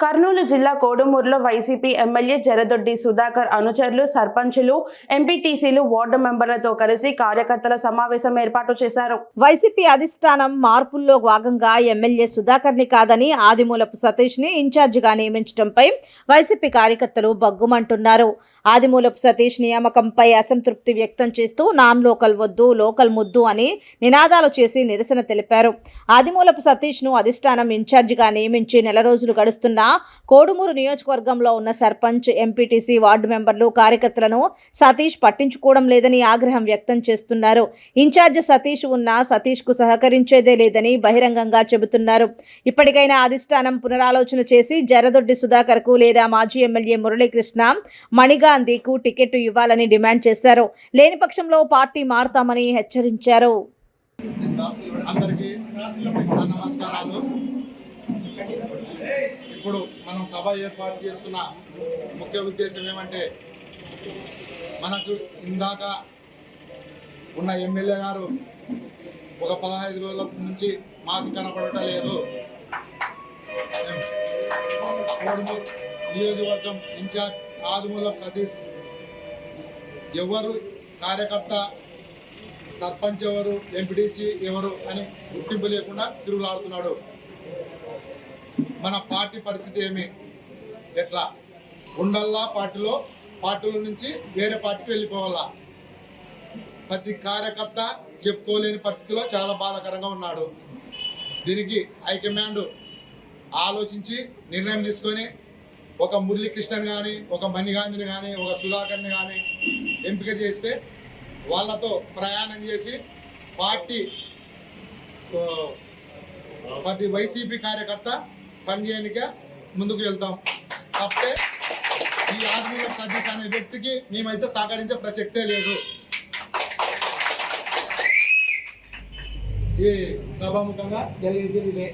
కర్నూలు జిల్లా కోడుమూరులో YCP MLA Jaradoddi Sudhakar అనుచరులు సర్పంచులు ఎంపీటీసీలు వార్డు మెంబర్లతో కలిసి కార్యకర్తల సమావేశం ఏర్పాటు చేశారు. వైసీపీ అధిష్టానం మార్పుల్లో భాగంగా ఎమ్మెల్యే సుధాకర్ని కాదని ఆదిమూలపు సతీష్ని ఇన్ఛార్జిగా నియమించడంపై వైసీపీ కార్యకర్తలు బగ్గుమంటున్నారు ఆదిమూలపు సతీష్ నియామకంపై అసంతృప్తి వ్యక్తం చేస్తూ నాన్ లోకల్ వద్దు లోకల్ ముద్దు అని నినాదాలు చేసి నిరసన తెలిపారు. ఆదిమూలపు సతీష్ను అధిష్టానం ఇన్ఛార్జిగా నియమించి నెల రోజులు గడుస్తున్నా కోడుమూరు నియోజకవర్గంలో ఉన్న సర్పంచ్ ఎంపీటీసీ వార్డు మెంబర్లు కార్యకర్తలను సతీష్ పట్టించుకోవడం లేదని ఆగ్రహం వ్యక్తం చేస్తున్నారు. ఇన్ఛార్జ్ సతీష్ ఉన్నా సతీష్కు సహకరించేదే లేదని బహిరంగంగా చెబుతున్నారు. ఇప్పటికైనా అధిష్టానం పునరాలోచన చేసి జరదొడ్డి సుధాకర్కు లేదా మాజీ ఎమ్మెల్యే మురళీకృష్ణ మణిగాంధీకు టికెట్ ఇవ్వాలని డిమాండ్ చేశారు. లేని పక్షంలో పార్టీ మారుతామని హెచ్చరించారు. అందరికీ నమస్కారాలు. ఇప్పుడు మనం సభ ఏర్పాటు చేసుకున్న ముఖ్య ఉద్దేశం ఏమంటే మనకు ఇందాక ఉన్న ఎమ్మెల్యే గారు ఒక పదహైదు రోజుల నుంచి మాకు కనపడటం లేదు. నియోజకవర్గం ఇన్ఛార్జ్ ఆదిమూల సతీష్ ఎవరు కార్యకర్త సర్పంచ్ ఎవరు ఎంపీటీసీ ఎవరు అని గుర్తింపు లేకుండా తిరుగులాడుతున్నాడు. మన పార్టీ పరిస్థితి ఏమి? ఎట్లా? ఉండల్లా పార్టీలో? పార్టీల నుంచి వేరే పార్టీకి వెళ్ళిపోవాలా? ప్రతి కార్యకర్త చెప్పుకోలేని పరిస్థితిలో చాలా బాధాకరంగా ఉన్నాడు. దీనికి హైకమాండ్ ఆలోచించి నిర్ణయం తీసుకొని ఒక మురళీకృష్ణని కానీ ఒక మణిగాంధీని కానీ ఒక సుధాకర్ని కానీ ఎంపిక చేస్తే వాళ్ళతో ప్రయాణం చేసి పార్టీ ప్రతి వైసీపీ కార్యకర్త పనిచేయనిక ముందుకు వెళ్తాం. తప్పే ఈ ఆత్మీయ సతీష్ అనే వ్యక్తికి మేమైతే సహకరించే ప్రసక్తే లేదు. ఈ సభాముఖంగా తెలియజేసేది ఇదే.